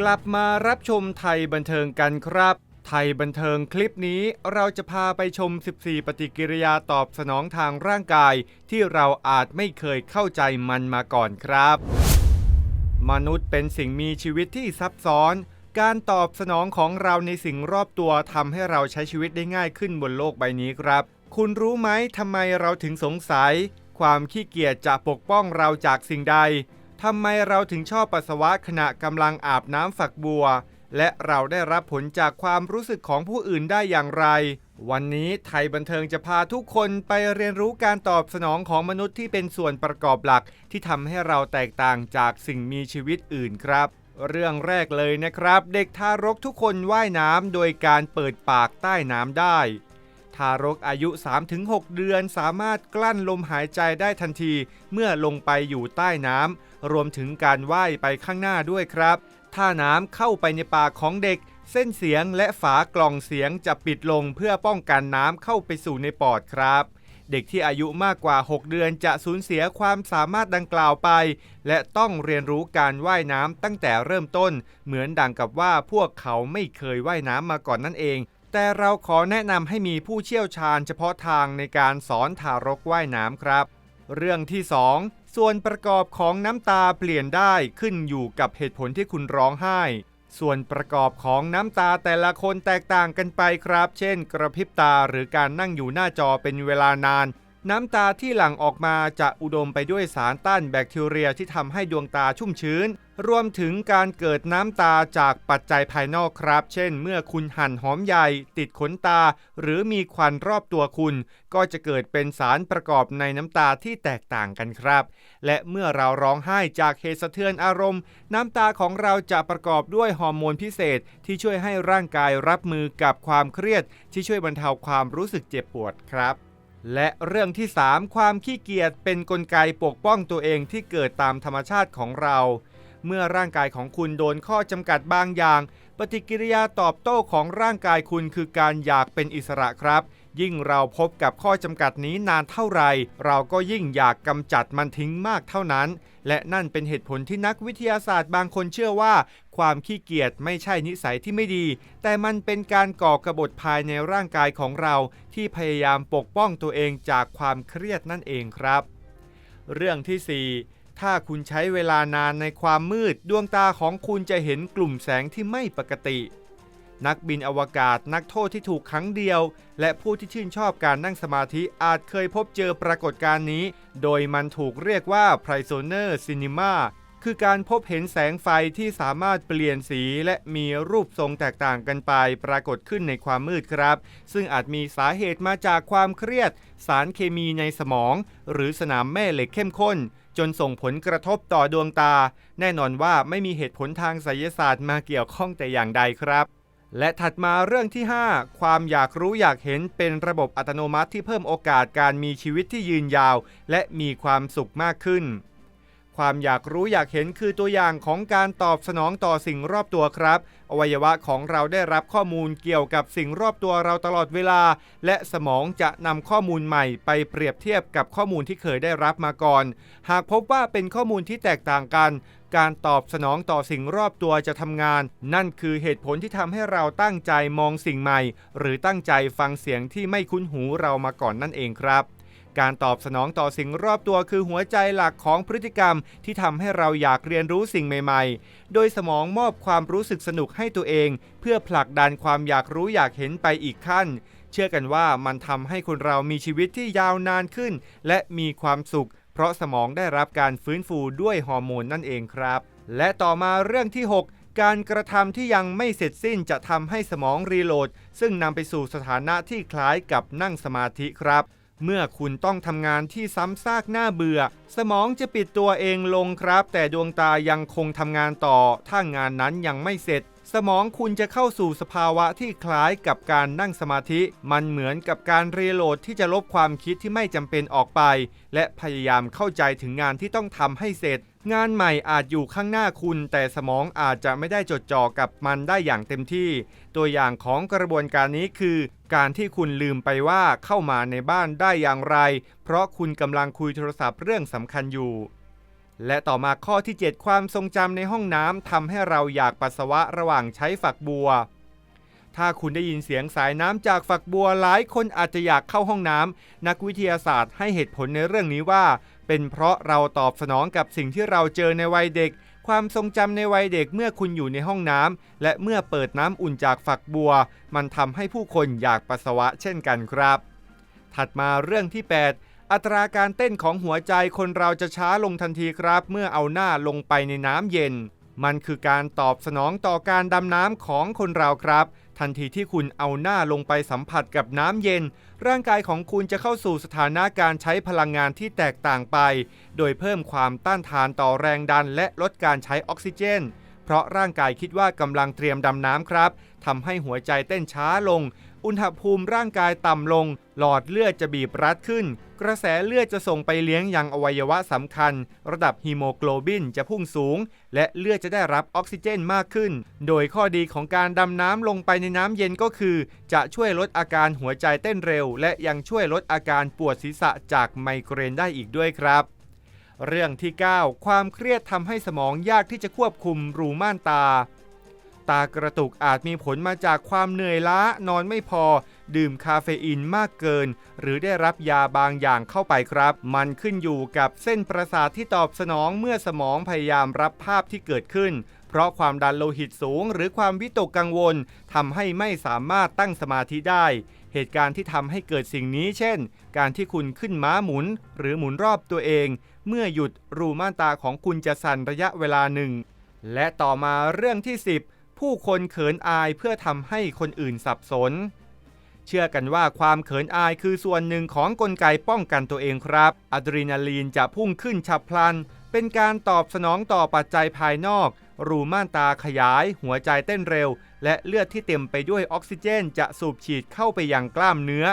กลับมารับชมไทยบันเทิงกันครับ ไทยบันเทิงคลิปนี้เราจะพาไปชม 14 ปฏิกิริยาตอบสนองทางร่างกาย ที่เราอาจไม่เคยเข้าใจมันมาก่อนครับ มนุษย์เป็นสิ่งมีชีวิตที่ซับซ้อน การตอบสนองของเราในสิ่งรอบตัวทำให้เราใช้ชีวิตได้ง่ายขึ้นบนโลกใบนี้ครับ คุณรู้ไหมทำไมเราถึงสงสัย ความขี้เกียจจะปกป้องเราจากสิ่งใด ทำไมเราถึงชอบปัสสาวะขณะกำลังอาบน้ำฝักบัว และเราได้รับผลจากความรู้สึกของผู้อื่นได้อย่างไร วันนี้ไทยบันเทิงจะพาทุกคนไปเรียนรู้การตอบสนองของมนุษย์ที่เป็นส่วนประกอบหลัก ที่ทำให้เราแตกต่างจากสิ่งมีชีวิตอื่นครับ เรื่องแรกเลยนะครับ เด็กทารกทุกคนว่ายน้ำโดยการเปิดปากใต้น้ำได้ ทารกอายุ 3-6 เดือนสามารถกลั้นลมหายใจได้ทันที เมื่อลงไปอยู่ใต้น้ำ รวมถึงการว่ายไปข้างหน้าด้วยครับ ถ้าน้ำเข้าไปในปากของเด็ก เส้นเสียงและฝากล่องเสียงจะปิดลงเพื่อป้องกันน้ำเข้าไปสู่ในปอดครับเด็กที่อายุมากกว่า 6 เดือนจะสูญเสียความสามารถดังกล่าวไป และต้องเรียนรู้การว่ายน้ำตั้งแต่เริ่มต้น เหมือนดังกับว่าพวกเขาไม่เคยว่ายน้ำมาก่อนนั่นเอง แต่เราขอแนะนำให้มีผู้เชี่ยวชาญเฉพาะทางในการสอนทารกว่ายน้ำครับ เรื่องที่ 2 ส่วนประกอบของน้ำตาเปลี่ยนได้ขึ้นอยู่กับเหตุผลที่คุณร้องไห้ ส่วนประกอบของน้ำตาแต่ละคนแตกต่างกันไปครับ เช่น กระพริบตาหรือการนั่งอยู่หน้าจอเป็นเวลานาน น้ำตาที่หลั่งออกมาจะอุดมไปด้วยสารต้านแบคทีเรียที่ทำให้ดวงตาชุ่มชื้น รวมถึงการเกิดน้ำตาจากปัจจัยภายนอกครับ เช่น เมื่อคุณหั่นหอมใหญ่ ติดขนตา หรือมีควันรอบตัวคุณ ก็จะเกิดเป็นสารประกอบในน้ำตาที่แตกต่างกันครับ และเมื่อเราร้องไห้จากเหตุสะเทือนอารมณ์ น้ำตาของเราจะประกอบด้วยฮอร์โมนพิเศษ ที่ช่วยให้ร่างกายรับมือกับความเครียด ที่ช่วยบรรเทาความรู้สึกเจ็บปวดครับ และเรื่องที่ 3 ความขี้เกียจเป็นนกลไกปกป้องตัวเองที่เกิดตามธรรมชาติของเรา เมื่อร่างกายของคุณโดนข้อจำกัดบางอย่าง ปฏิกิริยาตอบโต้ของร่างกายคุณคือการอยากเป็นอิสระครับ ยิ่งเราพบกับข้อจำกัดนี้นานเท่าไร เราก็ยิ่งอยากกำจัดมันทิ้งมากเท่านั้น และนั่นเป็นเหตุผลที่นักวิทยาศาสตร์บางคนเชื่อว่า ความขี้เกียจไม่ใช่นิสัยที่ไม่ดี แต่มันเป็นการก่อกระบฏภายในร่างกายของเรา ที่พยายามปกป้องตัวเองจากความเครียดนั่นเองครับ เรื่องที่ 4ถ้าคุณใช้เวลานานในความมืด ดวงตาของคุณจะเห็นกลุ่มแสงที่ไม่ปกติ นักบินอวกาศนักโทษที่ถูกขังเดียว และผู้ที่ชื่นชอบการนั่งสมาธิอาจเคยพบเจอปรากฏการณ์นี้ โดยมันถูกเรียกว่า p r i s o n e r Cinema คือการพบเห็นแสงไฟที่สามารถเปลี่ยนสีและมีรูปทรงแตกต่างกันไป ปรากฏขึ้นในความมืดครับ ซึ่งอาจมีสาเหตุมาจากความเครียด สารเคมีในสมอง หรือสนามแม่เหล็กเข้มข้น จนส่งผลกระทบต่อดวงตา แน่นอนว่าไม่มีเหตุผลทางไสยศาสตร์มาเกี่ยวข้องแต่อย่างใดครับ และถัดมาเรื่องที่ 5 ความอยากรู้อยากเห็นเป็นระบบอัตโนมัติที่เพิ่มโอกาสการมีชีวิตที่ยืนยาว และมีความสุขมากขึ้น ความอยากรู้อยากเห็นคือตัวอย่างของการตอบสนองต่อสิ่งรอบตัวครับ อวัยวะของเราได้รับข้อมูลเกี่ยวกับสิ่งรอบตัวเราตลอดเวลา และสมองจะนำข้อมูลใหม่ไปเปรียบเทียบกับข้อมูลที่เคยได้รับมาก่อน หากพบว่าเป็นข้อมูลที่แตกต่างกัน การตอบสนองต่อสิ่งรอบตัวจะทำงาน นั่นคือเหตุผลที่ทำให้เราตั้งใจมองสิ่งใหม่ หรือตั้งใจฟังเสียงที่ไม่คุ้นหูเรามาก่อนนั่นเองครับ การตอบสนองต่อสิ่งรอบตัวคือหัวใจหลักของพฤติกรรม ที่ทำให้เราอยากเรียนรู้สิ่งใหม่ ๆ โดยสมองมอบความรู้สึกสนุกให้ตัวเอง เพื่อผลักดันความอยากรู้อยากเห็นไปอีกขั้น เชื่อกันว่ามันทำให้คนเรามีชีวิตที่ยาวนานขึ้น และมีความสุข เพราะสมองได้รับการฟื้นฟูด้วยฮอร์โมนนั่นเองครับ และต่อมาเรื่องที่ 6การกระทำที่ยังไม่เสร็จสิ้นจะทำให้สมองรีโหลด ซึ่งนำไปสู่สถานะที่คล้ายกับนั่งสมาธิครับ เมื่อคุณต้องทำงานที่ซ้ำซากน่าเบื่อ สมองจะปิดตัวเองลงครับ แต่ดวงตายังคงทำงานต่อ ถ้างานนั้นยังไม่เสร็จ สมองคุณจะเข้าสู่สภาวะที่คล้ายกับการนั่งสมาธิ มันเหมือนกับการรีโหลดที่จะลบความคิดที่ไม่จำเป็นออกไป และพยายามเข้าใจถึงงานที่ต้องทำให้เสร็จ งานใหม่อาจอยู่ข้างหน้าคุณ แต่สมองอาจจะไม่ได้จดจ่อกับมันได้อย่างเต็มที่ ตัวอย่างของกระบวนการนี้คือ การที่คุณลืมไปว่าเข้ามาในบ้านได้อย่างไร เพราะคุณกำลังคุยโทรศัพท์เรื่องสำคัญอยู่ และต่อมาข้อที่ 7 ความทรงจำในห้องน้ำทำให้เราอยากปัสสาวะระหว่างใช้ฝักบัว ถ้าคุณได้ยินเสียงสายน้ำจากฝักบัวหลายคนอาจจะอยากเข้าห้องน้ำนักวิทยาศาสตร์ให้เหตุผลในเรื่องนี้ว่า เป็นเพราะเราตอบสนองกับสิ่งที่เราเจอในวัยเด็ก ความทรงจำในวัยเด็กเมื่อคุณอยู่ในห้องน้ำและเมื่อเปิดน้ำอุ่นจากฝักบัว มันทำให้ผู้คนอยากปัสสาวะเช่นกันครับ ถัดมาเรื่องที่ 8 อัตราการเต้นของหัวใจคนเราจะช้าลงทันทีครับ เมื่อเอาหน้าลงไปในน้ำเย็น มันคือการตอบสนองต่อการดำน้ำของคนเราครับ ทันทีที่คุณเอาหน้าลงไปสัมผัสกับน้ำเย็น ร่างกายของคุณจะเข้าสู่สถานะการใช้พลังงานที่แตกต่างไป โดยเพิ่มความต้านทานต่อแรงดันและลดการใช้ออกซิเจน เพราะร่างกายคิดว่ากำลังเตรียมดำน้ำครับทำให้หัวใจเต้นช้าลง อุณหภูมิร่างกายต่ำลง หลอดเลือดจะบีบรัดขึ้น กระแสเลือดจะส่งไปเลี้ยงยังอวัยวะสำคัญ ระดับฮีโมโกลบินจะพุ่งสูง และเลือดจะได้รับออกซิเจนมากขึ้น โดยข้อดีของการดำน้ำลงไปในน้ำเย็นก็คือ จะช่วยลดอาการหัวใจเต้นเร็ว และยังช่วยลดอาการปวดศีรษะจากไมเกรนได้อีกด้วยครับเรื่องที่ 9 ความเครียดทำให้สมองยากที่จะควบคุมรูม่านตา ตากระตุกอาจมีผลมาจากความเหนื่อยล้านอนไม่พอ ดื่มคาเฟอีนมากเกิน หรือได้รับยาบางอย่างเข้าไปครับ มันขึ้นอยู่กับเส้นประสาทที่ตอบสนองเมื่อสมองพยายามรับภาพที่เกิดขึ้น เพราะความดันโลหิตสูง หรือความวิตกกังวลทำให้ไม่สามารถตั้งสมาธิได้ เหตุการณ์ที่ทำให้เกิดสิ่งนี้ เช่น การที่คุณขึ้นม้าหมุน หรือหมุนรอบตัวเอง เมื่อหยุดรูม่านตาของคุณจะสั่นระยะเวลาหนึ่งและต่อมาเรื่องที่ 10 ผู้คนเขินอายเพื่อทำให้คนอื่นสับสน เชื่อกันว่าความเขินอายคือส่วนหนึ่งของกลไกป้องกันตัวเองครับอะดรีนาลีนจะพุ่งขึ้นฉับพลัน เป็นการตอบสนองต่อปัจจัยภายนอก รูม่านตาขยาย หัวใจเต้นเร็ว และเลือดที่เต็มไปด้วยออกซิเจน จะสูบฉีดเข้าไปยังกล้ามเนื้อ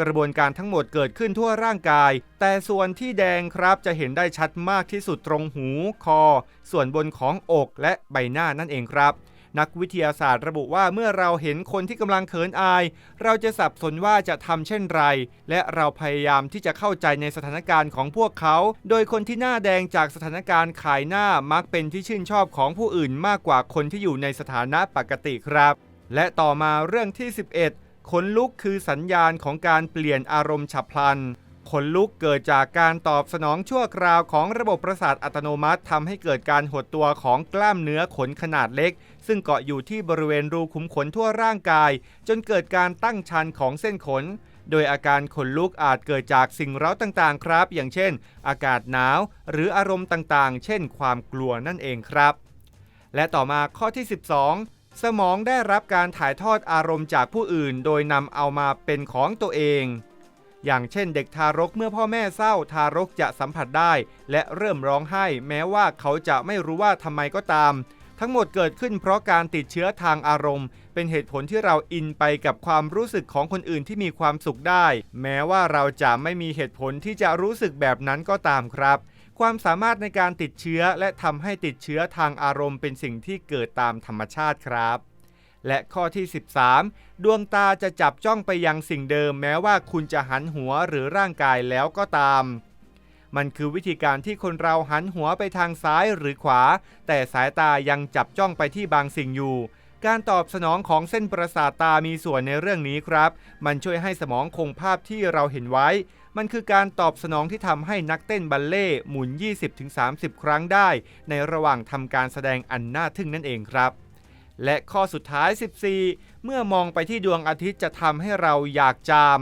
กระบวนการทั้งหมดเกิดขึ้นทั่วร่างกาย แต่ส่วนที่แดงครับจะเห็นได้ชัดมากที่สุดตรงหู คอ ส่วนบนของอกและใบหน้านั่นเองครับ นักวิทยาศาสตร์ระบุว่าเมื่อเราเห็นคนที่กำลังเขินอาย เราจะสับสนว่าจะทำเช่นไร และเราพยายามที่จะเข้าใจในสถานการณ์ของพวกเขา โดยคนที่หน้าแดงจากสถานการณ์ขายหน้ามักเป็นที่ชื่นชอบของผู้อื่นมากกว่าคนที่อยู่ในสถานะปกติครับ และต่อมาเรื่องที่ 11ขนลุกคือสัญญาณของการเปลี่ยนอารมณ์ฉับพลัน ขนลุกเกิดจากการตอบสนองชั่วคราวของระบบประสาทอัตโนมัติทำให้เกิดการหดตัวของกล้ามเนื้อขนขนาดเล็ก ซึ่งเกาะอยู่ที่บริเวณรูขุมขนทั่วร่างกาย จนเกิดการตั้งชันของเส้นขน โดยอาการขนลุกอาจเกิดจากสิ่งเร้าต่างๆ ครับ อย่างเช่น อากาศหนาว หรืออารมณ์ต่างๆ เช่น ความกลัวนั่นเองครับ และต่อมาข้อที่ 12สมองได้รับการถ่ายทอดอารมณ์จากผู้อื่น โดยนำเอามาเป็นของตัวเอง อย่างเช่นเด็กทารกเมื่อพ่อแม่เศร้าทารกจะสัมผัสได้ และเริ่มร้องไห้ แม้ว่าเขาจะไม่รู้ว่าทำไมก็ตาม ทั้งหมดเกิดขึ้นเพราะการติดเชื้อทางอารมณ์ เป็นเหตุผลที่เราอินไปกับความรู้สึกของคนอื่นที่มีความสุขได้ แม้ว่าเราจะไม่มีเหตุผลที่จะรู้สึกแบบนั้นก็ตามครับความสามารถในการติดเชื้อและทำให้ติดเชื้อทางอารมณ์เป็นสิ่งที่เกิดตามธรรมชาติครับ และข้อที่ 13 ดวงตาจะจับจ้องไปยังสิ่งเดิมแม้ว่าคุณจะหันหัวหรือร่างกายแล้วก็ตาม มันคือวิธีการที่คนเราหันหัวไปทางซ้ายหรือขวา แต่สายตายังจับจ้องไปที่บางสิ่งอยู่ การตอบสนองของเส้นประสาทตามีส่วนในเรื่องนี้ครับ มันช่วยให้สมองคงภาพที่เราเห็นไว้ มันคือการตอบสนองที่ทำให้นักเต้นบัลเล่หมุน 20-30 ครั้งได้ ในระหว่างทำการแสดงอันน่าทึ่งนั่นเองครับ และข้อสุดท้าย 14 เมื่อมองไปที่ดวงอาทิตย์จะทำให้เราอยากจาม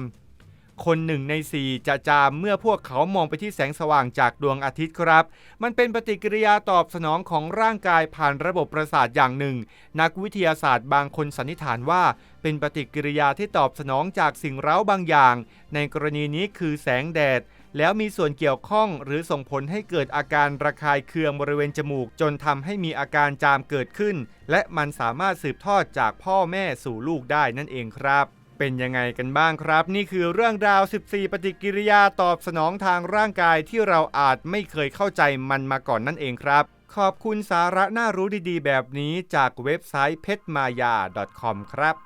คนหนึ่งในสี่จะจามเมื่อพวกเขามองไปที่แสงสว่างจากดวงอาทิตย์ครับ มันเป็นปฏิกิริยาตอบสนองของร่างกายผ่านระบบประสาทอย่างหนึ่ง นักวิทยาศาสตร์บางคนสันนิษฐานว่า เป็นปฏิกิริยาที่ตอบสนองจากสิ่งเร้าบางอย่าง ในกรณีนี้คือแสงแดด แล้วมีส่วนเกี่ยวข้องหรือส่งผลให้เกิดอาการระคายเคืองบริเวณจมูก จนทำให้มีอาการจามเกิดขึ้น และมันสามารถสืบทอดจากพ่อแม่สู่ลูกได้นั่นเองครับ เป็นยังไงกันบ้างครับ นี่คือเรื่องราว 14 ปฏิกิริยาตอบสนองทางร่างกายที่เราอาจไม่เคยเข้าใจมันมาก่อนนั่นเองครับ ขอบคุณสาระน่ารู้ดีๆ แบบนี้จากเว็บไซต์เพชรมายา .com ครับ